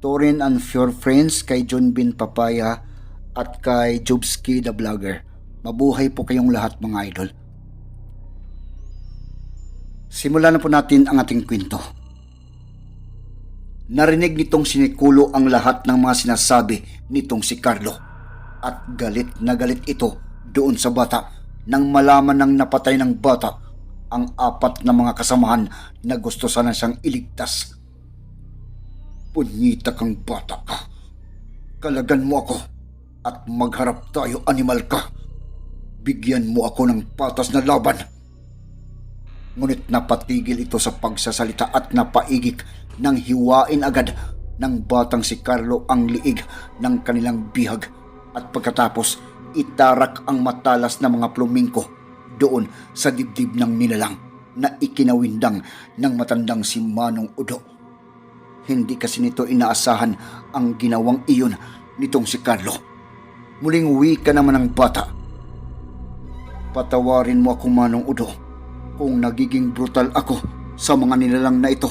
Torin and Your Friends, kay John Bin Papaya at kay Jobski the Vlogger. Mabuhay po kayong lahat mga idol. Simulan na po natin ang ating kwento. Narinig nitong sinikulo ang lahat ng mga sinasabi nitong si Carlo at galit na galit ito doon sa bata nang malaman ng napatay ng bata ang apat na mga kasamahan na gusto sana siyang iligtas. Punyita kang bata ka. Kalagan mo ako at magharap tayo animal ka. Bigyan mo ako ng patas na laban. Ngunit napatigil ito sa pagsasalita at napaigik nang hiwain agad ng batang si Carlo ang liig ng kanilang bihag at pagkatapos itarak ang matalas na mga plumingko doon sa dibdib ng nilalang na ikinawindang ng matandang si Manong Udo. Hindi kasi nito inaasahan ang ginawang iyon nitong si Carlo. Muling wika naman ng bata. Patawarin mo ako Manong Udo kung nagiging brutal ako sa mga nilalang na ito.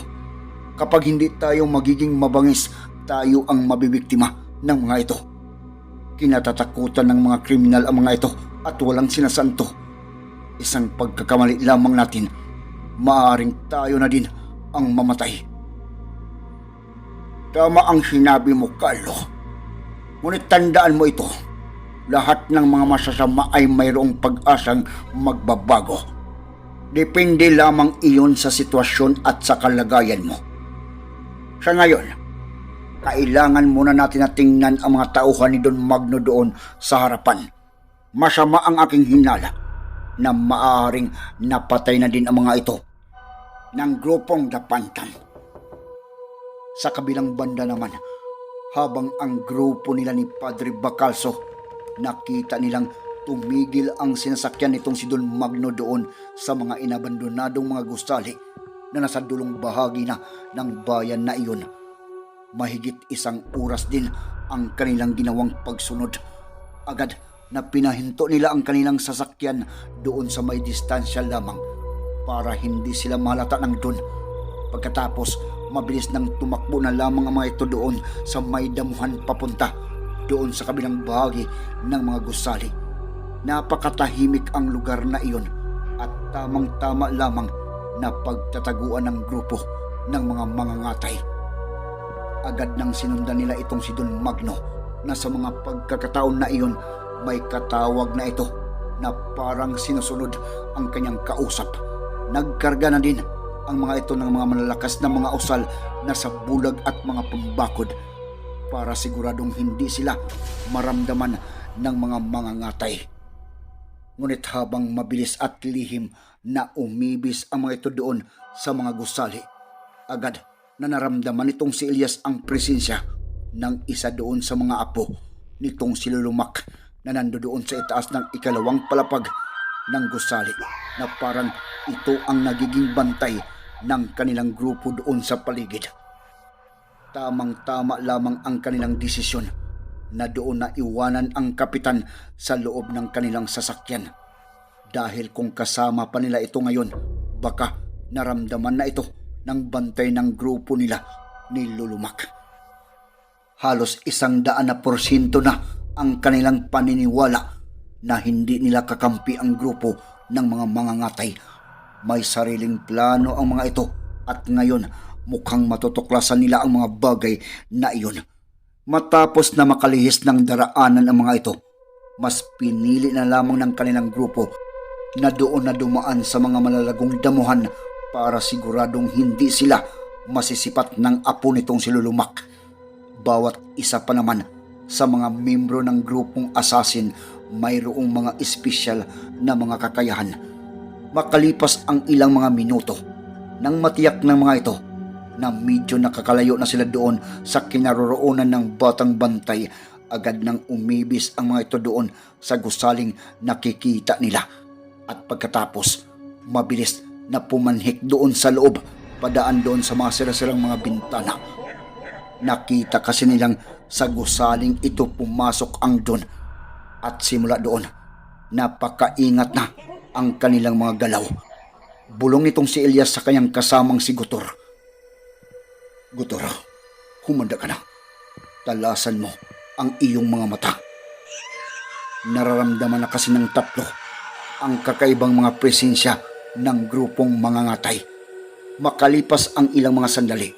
Kapag hindi tayo magiging mabangis, tayo ang mabibiktima ng mga ito. Kinatatakutan ng mga kriminal ang mga ito at walang sinasanto. Isang pagkakamali lamang natin, maaaring tayo na din ang mamatay. Tama ang sinabi mo, Carlo. Ngunit tandaan mo ito, lahat ng mga masasama ay mayroong pag-asang magbabago. Depende lamang iyon sa sitwasyon at sa kalagayan mo. Sa ngayon, kailangan muna natin na tingnan ang mga tauhan ni Don Magno doon sa harapan. Masama ang aking hinala na maaaring napatay na din ang mga ito ng grupong Dapantan. Sa kabilang banda naman, habang ang grupo nila ni Padre Bacalso, nakita nilang tumigil ang sinasakyan nitong si Don Magno doon sa mga inabandonadong mga gustali na nasa dulong bahagi na ng bayan na iyon. Mahigit isang oras din ang kanilang ginawang pagsunod. Agad na pinahinto nila ang kanilang sasakyan doon sa may distansya lamang para hindi sila malata ng doon. Pagkatapos, mabilis nang tumakbo na lamang ang mga ito doon sa may damuhan papunta doon sa kabilang bahagi ng mga gusali. Napakatahimik ang lugar na iyon at tamang-tama lamang na pagtataguan ng grupo ng mga mangangatay. Agad nang sinundan nila itong si Don Magno na sa mga pagkakataon na iyon may katawag na ito na parang sinusunod ang kanyang kausap. Nagkarga na din ang mga ito ng mga malalakas na mga usal na sa bulag at mga pambakod para siguradong hindi sila maramdaman ng mga mangangatay. Ngunit habang mabilis at lihim na umibis ang mga ito doon sa mga gusali, agad na naramdaman nitong si Elias ang presensya ng isa doon sa mga apo nitong si Lulumak na nandoon sa itaas ng ikalawang palapag ng gusali na parang ito ang nagiging bantay ng kanilang grupo doon sa paligid. Tamang-tama lamang ang kanilang desisyon na doon na iwanan ang kapitan sa loob ng kanilang sasakyan. Dahil kung kasama pa nila ito ngayon, baka naramdaman na ito ng bantay ng grupo nila ni Lulumak. Halos isang daan na porsyento na ang kanilang paniniwala na hindi nila kakampi ang grupo ng mga mangangatay. May sariling plano ang mga ito at ngayon mukhang matutuklasan nila ang mga bagay na iyon. Matapos na makalihis ng daraanan ang mga ito, mas pinili na lamang ng kanilang grupo na doon na dumaan sa mga malalagong damuhan para siguradong hindi sila masisipat ng apo nitong si Lulumak. Bawat isa pa naman sa mga membro ng grupong assassin mayroong mga espesyal na mga kakayahan. Makalipas ang ilang mga minuto, nang matiyak ng mga ito na medyo nakakalayo na sila doon sa kinaroroonan ng batang bantay, agad nang umibis ang mga ito doon sa gusaling nakikita nila. At pagkatapos, mabilis na pumanhik doon sa loob, padaan doon sa mga sila-silang mga bintana. Nakita kasi nilang sa gusaling ito pumasok ang doon at simula doon, napakaingat na ang kanilang mga galaw. Bulong nitong si Elias sa kanyang kasamang si Gutor. Gutor, humanda ka na. Talasan mo ang iyong mga mata. Nararamdaman na kasi ng tatlo ang kakaibang mga presensya ng grupong mga ngatay. Makalipas ang ilang mga sandali,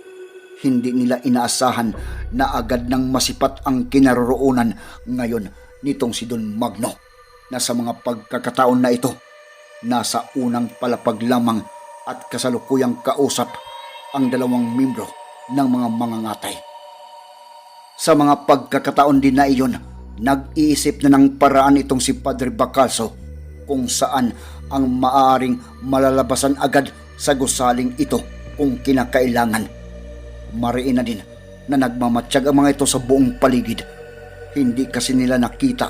hindi nila inaasahan na agad nang masipat ang kinaroroonan ngayon nitong si Don Magno na sa mga pagkakataon na ito, nasa unang palapag lamang at kasalukuyang kausap ang dalawang membro ng mga mangangatay. Sa mga pagkakataon din na iyon, nag-iisip na ng paraan itong si Padre Bacalso kung saan ang maaring malalabasan agad sa gusaling ito kung kinakailangan. Mariin na din na nagmamatsyag ang mga ito sa buong paligid. Hindi kasi nila nakita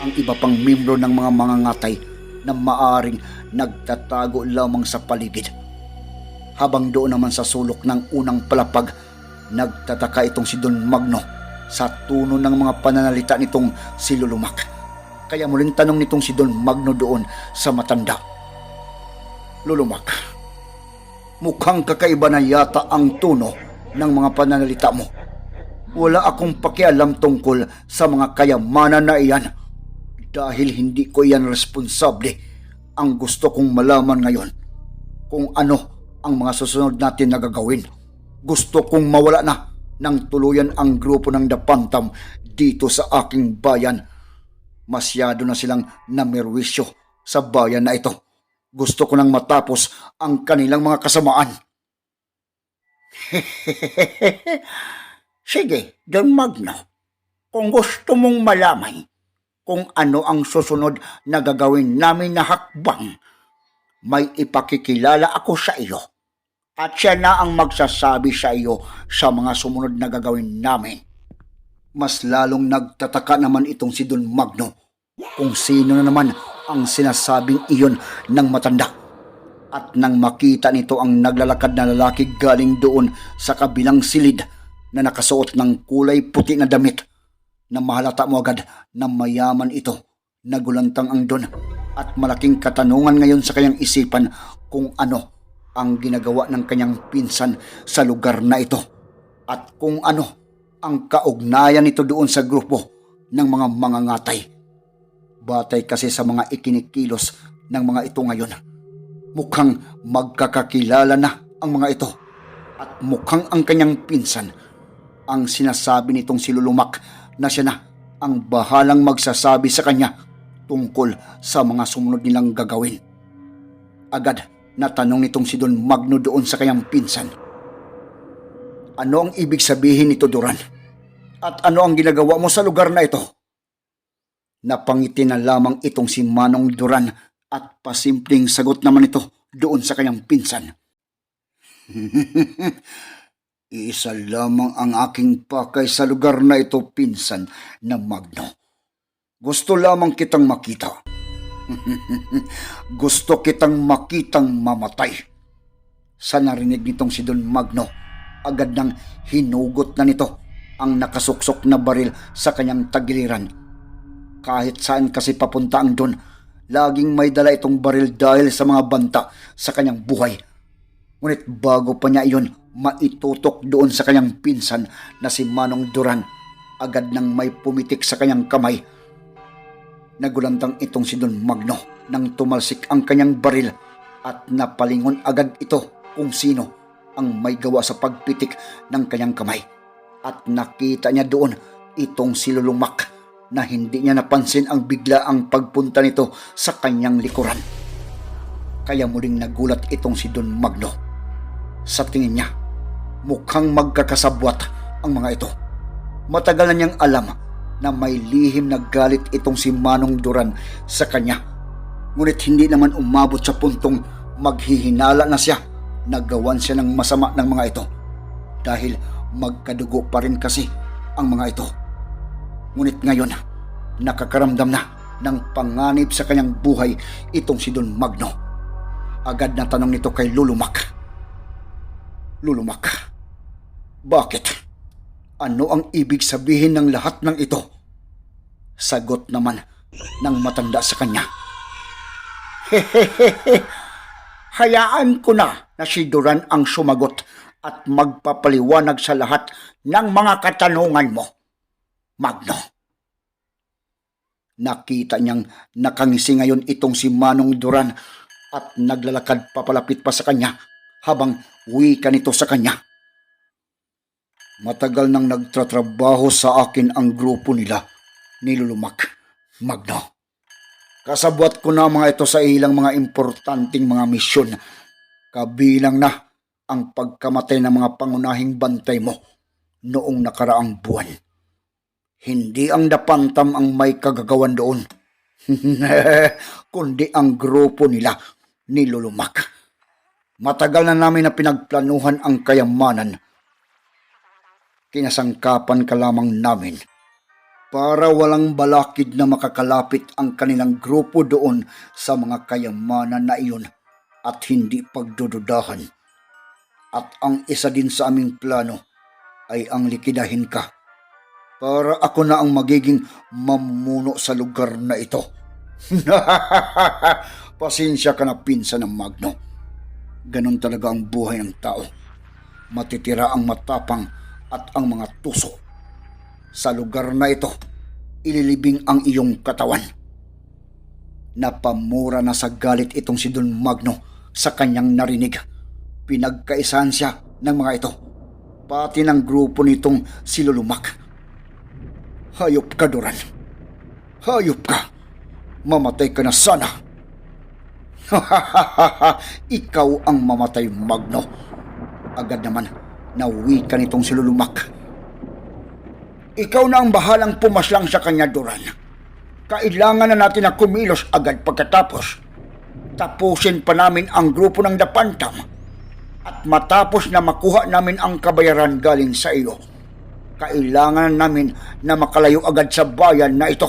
ang iba pang membro ng mga mangangatay na maaring nagtatago lamang sa paligid. Habang doon naman sa sulok ng unang palapag, nagtataka itong si Don Magno sa tuno ng mga pananalita nitong si Lulumak. Kaya muling tanong nitong si Don Magno doon sa matanda. Lulumak, mukhang kakaiba na yata ang tono ng mga pananalita mo. Wala akong pakialam tungkol sa mga kayamanan na iyan dahil hindi ko iyan responsable. Ang gusto kong malaman ngayon kung ano ang mga susunod natin na gagawin. Gusto kong mawala na ng tuluyan ang grupo ng Dapantam dito sa aking bayan. Masyado na silang namirwisyo sa bayan na ito. Gusto ko nang matapos ang kanilang mga kasamaan. Sige, Don Magno. Kung gusto mong malaman kung ano ang susunod na gagawin namin na hakbang, may ipakikilala ako sa iyo. At siya na ang magsasabi sa iyo sa mga sumunod na gagawin namin. Mas lalong nagtataka naman itong si Don Magno kung sino na naman ang sinasabing iyon ng matanda. At nang makita nito ang naglalakad na lalaki galing doon sa kabilang silid na nakasuot ng kulay puti na damit, na mahalata mo agad na mayaman ito, nagulantang ang don at malaking katanungan ngayon sa kanyang isipan kung ano ang ginagawa ng kanyang pinsan sa lugar na ito at kung ano ang kaugnayan nito doon sa grupo ng mga mangangatay. Batay kasi sa mga ikinikilos ng mga ito ngayon. Mukhang magkakakilala na ang mga ito at mukhang ang kanyang pinsan ang sinasabi nitong si Lulumak na siya na ang bahalang magsasabi sa kanya tungkol sa mga sumunod nilang gagawin. Agad na tanong nitong si Don Magno doon sa kanyang pinsan. Ano ang ibig sabihin nito, Duran? At ano ang ginagawa mo sa lugar na ito? Napangiti na lamang itong si Manong Duran at pasimpleng sagot naman ito doon sa kanyang pinsan. Isa lamang ang aking pakay sa lugar na ito, pinsan na Magno. Gusto lamang kitang makita. Gusto kitang makitang mamatay. Sa narinig nitong si Don Magno, agad nang hinugot na nito ang nakasuksok na baril sa kanyang tagiliran. Kahit saan kasi papunta ang Don, laging may dala itong baril dahil sa mga banta sa kanyang buhay. Ngunit bago pa niya iyon maitutok doon sa kanyang pinsan na si Manong Duran, agad nang may pumitik sa kanyang kamay. Nagulantang itong si Don Magno nang tumalsik ang kanyang baril at napalingon agad ito kung sino ang may gawa sa pagpitik ng kanyang kamay. At nakita niya doon itong si Lulumak na hindi niya napansin ang bigla ang pagpunta nito sa kanyang likuran. Kaya muling nagulat itong si Don Magno. Sa tingin niya, mukhang magkakasabwat ang mga ito. Matagal na niyang alam na may lihim na galit itong si Manong Duran sa kanya. Ngunit hindi naman umabot sa puntong maghihinala na siya. Nagawan siya ng masama ng mga ito. dahil magkadugo pa rin kasi ang mga ito. Ngunit ngayon, nakakaramdam na ng panganib sa kanyang buhay itong si Don Magno. Agad na tanong nito kay Lulumak. Lulumak, bakit? Ano ang ibig sabihin ng lahat ng ito? Sagot naman ng matanda sa kanya. Hayaan ko na na si Duran ang sumagot at magpapaliwanag sa lahat ng mga katanungan mo. Magno. Nakita niyang nakangisi ngayon itong si Manong Duran at naglalakad papalapit pa sa kanya habang wika nito sa kanya. Matagal nang nagtatrabaho sa akin ang grupo nila, nilulumak. Magno. Kasabwat ko na mga ito sa ilang mga importanteng mga misyon. Kabilang na ang pagkamatay ng mga pangunahing bantay mo noong nakaraang buwan. Hindi ang dapantam ang may kagagawan doon, kundi ang grupo nila nilulumak. Matagal na namin na pinagplanuhan ang kayamanan. Kinasangkapan ka lamang namin para walang balakid na makakalapit ang kanilang grupo doon sa mga kayamanan na iyon at hindi pagdududahan. At ang isa din sa aming plano ay ang likidahin ka para ako na ang magiging mamuno sa lugar na ito. Pasensya ka na pinsan ng Magno. Ganon talaga ang buhay ng tao. Matitira ang matapang at ang mga tuso. Sa lugar na ito, ililibing ang iyong katawan. Napamura na sa galit itong si Don Magno sa kanyang narinig. Pinagkaisahan siya ng mga ito, pati ng grupo nitong silulumak. Hayop ka, Duran. Hayop ka. Mamatay ka na sana. Ikaw ang mamatay, Magno. Agad naman, nauwi ka nitong silulumak. Ikaw na ang bahalang pumaslang sa kanya, Duran. Kailangan na natin na kumilos agad pagkatapos. Tapusin pa namin ang grupo ng Dapantam at matapos na makuha namin ang kabayaran galing sa iyo. Kailangan namin na makalayo agad sa bayan na ito.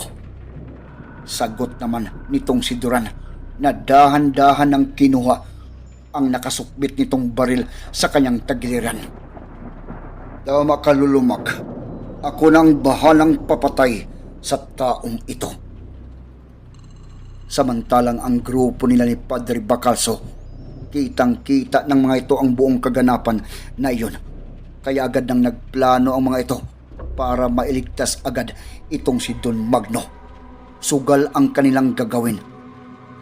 Sagot naman nitong si Duran na dahan-dahan ng kinuha ang nakasukbit nitong baril sa kanyang tagiliran. Tama ka, lulumak. Ako nang bahalang papatay sa taong ito. Samantalang ang grupo nila ni Padre Bacalso, kitang-kita ng mga ito ang buong kaganapan na iyon. Kaya agad nang nagplano ang mga ito para mailigtas agad itong si Don Magno. Sugal ang kanilang gagawin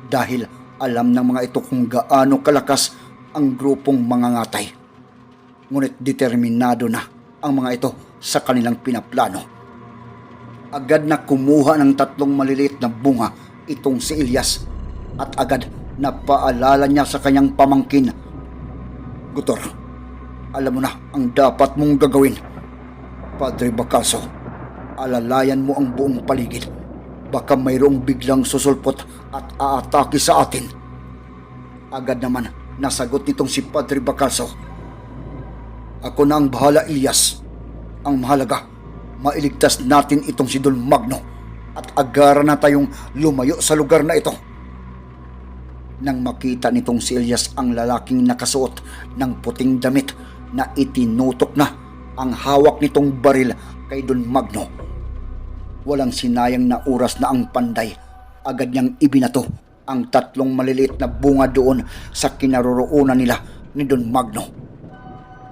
dahil alam ng mga ito kung gaano kalakas ang grupong mangangatay. Ngunit determinado na ang mga ito sa kanilang pinaplano. Agad na kumuha ng tatlong maliliit na bunga itong si Ilyas at agad na paalala niya sa kanyang pamangkin. Gutor, alam mo na ang dapat mong gagawin. Padre Bacalso, alalayan mo ang buong paligid. Baka mayroong biglang susulpot at aatake sa atin. Agad naman nasagot nitong si Padre Bacalso. Ako na ang bahala, Ilyas. Ang mahalaga, mailigtas natin itong si Don Magno at agara na tayong lumayo sa lugar na ito. Nang makita nitong si Elias ang lalaking nakasuot ng puting damit na itinutok na ang hawak nitong baril kay Don Magno. Walang sinayang na oras na ang panday. Agad niyang ibinato ang tatlong maliliit na bunga doon sa kinaroroonan nila ni Don Magno.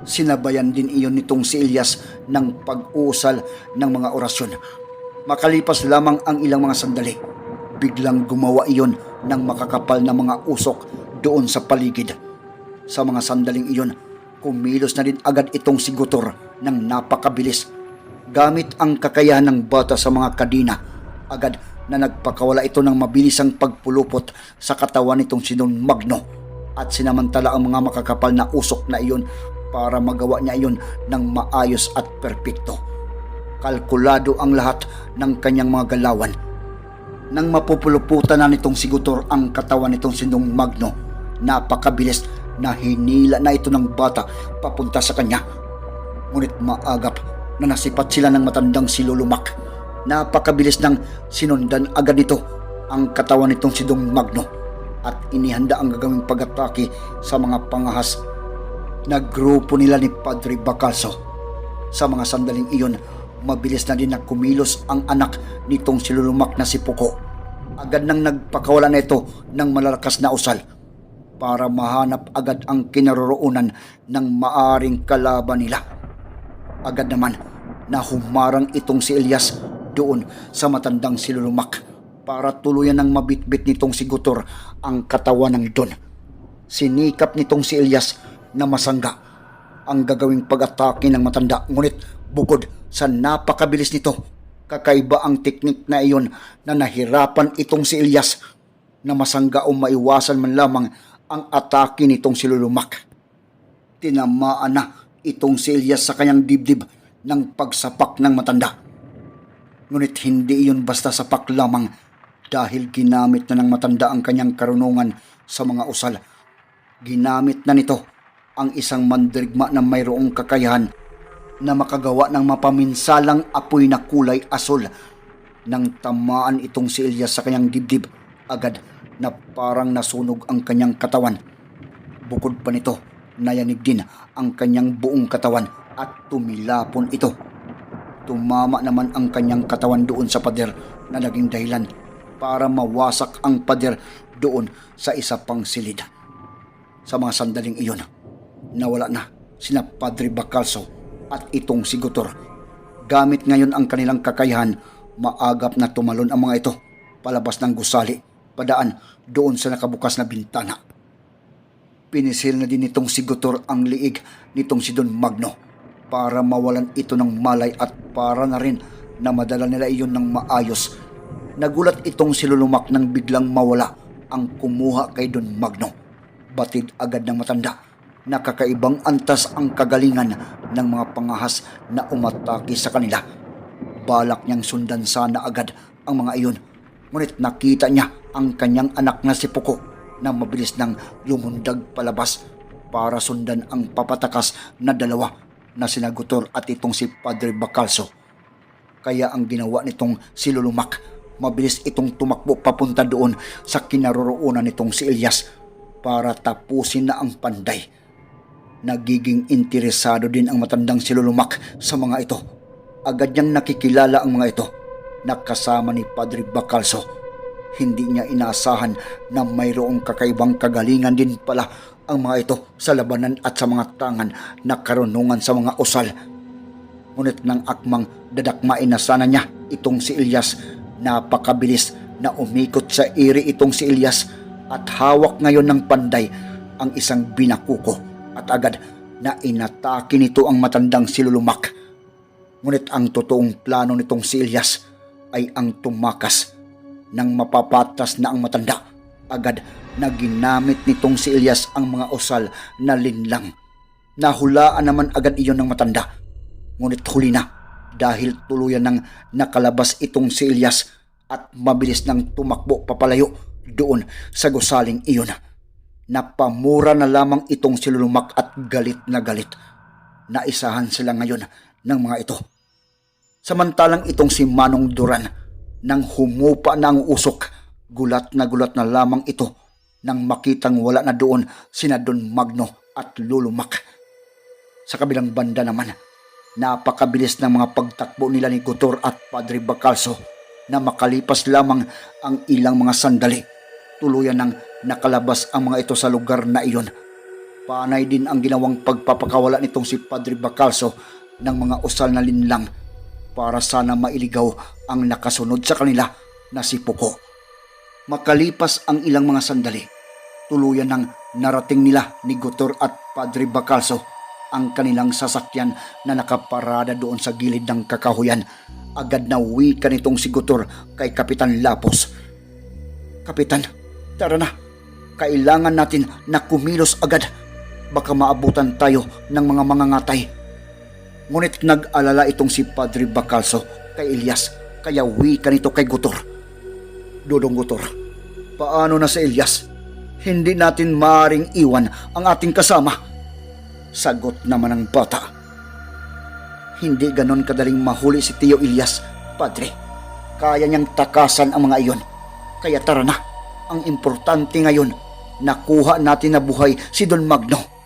Sinabayan din iyon nitong si Elias ng pag-usal ng mga orasyon. Makalipas lamang ang ilang mga sandali, biglang gumawa iyon ng makakapal na mga usok doon sa paligid. Sa mga sandaling iyon, kumilos na din agad itong si Gutor ng napakabilis. Gamit ang kakayahan ng bata sa mga kadina, agad na nagpakawala ito ng mabilisang pagpulupot sa katawan nitong si Don Magno at sinamantala ang mga makakapal na usok na iyon para magawa niya iyon ng maayos at perpekto. Kalkulado ang lahat ng kanyang mga galawan. Nang mapupuluputan na nitong sigutor ang katawan nitong sinong Magno, napakabilis na hinila na ito ng bata papunta sa kanya. Ngunit maagap na nasipat sila ng matandang si Lulumak. Napakabilis ng sinundan agad nito ang katawan nitong si Dong Magno at inihanda ang gagawing pag-atake sa mga pangahas na grupo nila ni Padre Bacalso. Sa mga sandaling iyon, mabilis na din na kumilos ang anak nitong si Lulumak na si Puko. Agad nang nagpakawala na ito ng malalakas na usal para mahanap agad ang kinaroroonan ng maaring kalaban nila. Agad naman na humarang itong si Elias doon sa matandang si Lulumak para tuluyan ng mabitbit nitong si Gutor ang katawan ng Don. Sinikap nitong si Elias na masangga ang gagawing pag-atake ng matanda ngunit bukod sa napakabilis nito kakaiba ang teknik na iyon na nahirapan itong si Elias na masangga o maiwasan man lamang ang atake nitong si Lulumak. Tinamaan na itong si Elias sa kanyang dibdib ng pagsapak ng matanda. Ngunit hindi iyon basta sapak lamang dahil ginamit na ng matanda ang kanyang karunungan sa mga usal. Ginamit na nito ang isang mandirigma na mayroong kakayahan na makagawa ng mapaminsalang apoy na kulay asul. Nang tamaan itong si Elias sa kanyang dibdib, agad na parang nasunog ang kanyang katawan. Bukod pa nito, nayanig din ang kanyang buong katawan at tumilapon ito. Tumama naman ang kanyang katawan doon sa pader na naging dahilan para mawasak ang pader doon sa isa pang silid. Sa mga sandaling iyon, nawala na sina Padre Bacalso at itong si Gutor. Gamit ngayon ang kanilang kakayahan, maagap na tumalon ang mga ito palabas ng gusali, padaan doon sa nakabukas na bintana. Pinisil na din nitong si Gutor ang liig nitong si Don Magno para mawalan ito ng malay at para na rin na madala nila iyon ng maayos. Nagulat itong si Lulumak nang biglang mawala ang kumuha kay Don Magno. Batid agad ng matanda nakakaibang antas ang kagalingan ng mga pangahas na umatake sa kanila. Balak niyang sundan sana agad ang mga iyon. Ngunit nakita niya ang kanyang anak na si Puko na mabilis nang lumundag palabas para sundan ang papatakas na dalawa na sinagutor at itong si Padre Bacalso. Kaya ang ginawa nitong si Lulumak, mabilis itong tumakbo papunta doon sa kinaroroonan nitong si Elias para tapusin na ang panday. Nagiging interesado din ang matandang si Lulumak sa mga ito. Agad niyang nakikilala ang mga ito. Nakasama ni Padre Bacalso. Hindi niya inaasahan na mayroong kakaibang kagalingan din pala ang mga ito sa labanan at sa mga tangan na karunungan sa mga usal. Ngunit nang akmang dadakmain na sana niya itong si Elias, napakabilis na umikot sa iri itong si Elias at hawak ngayon ng panday ang isang binakuko at agad na inatake nito ang matandang si Lulumak. Ngunit ang totoong plano nitong si Elias ay ang tumakas nang mapapatas na ang matanda. Agad na ginamit nitong si Elias ang mga usal na linlang. Nahulaan naman agad iyon ng matanda. Ngunit huli na dahil tuluyan ng nakalabas itong si Elias at mabilis nang tumakbo papalayo doon sa gusaling iyon. Napamura na lamang itong si Lulumak at galit na galit. Naisahan sila ngayon ng mga ito. Samantalang itong si Manong Duran, nang humupa na ang usok, gulat na gulat na lamang ito nang makitang wala na doon sina Don Magno at Lulumak. Sa kabilang banda naman, napakabilis ng mga pagtakbo nila ni Gutor at Padre Bacalso na makalipas lamang ang ilang mga sandali. Tuluyan ng nakalabas ang mga ito sa lugar na iyon. Panay din ang ginawang pagpapakawala nitong si Padre Bacalso ng mga usal na linlang para sana mailigaw ang nakasunod sa kanila na si Puko. Makalipas ang ilang mga sandali, tuluyan ng narating nila ni Gutor at Padre Bacalso ang kanilang sasakyan na nakaparada doon sa gilid ng kakahuyan. Agad na wika nitong si Gutor kay Kapitan Lapos. Kapitan, tara na. Kailangan natin na kumilos agad. Baka maabutan tayo ng mga mangangatay. Ngunit nag-alala itong si Padre Bacalso kay Elias kaya wika nito kay Gutor. Dodong Gutor, paano na sa Elias? Hindi natin maaring iwan ang ating kasama. Sagot naman ng bata. Hindi ganon kadaling mahuli si Tio Ilyas, Padre. Kaya niyang takasan ang mga iyon. Kaya tara na. Ang importante ngayon, nakuha natin na buhay si Don Magno.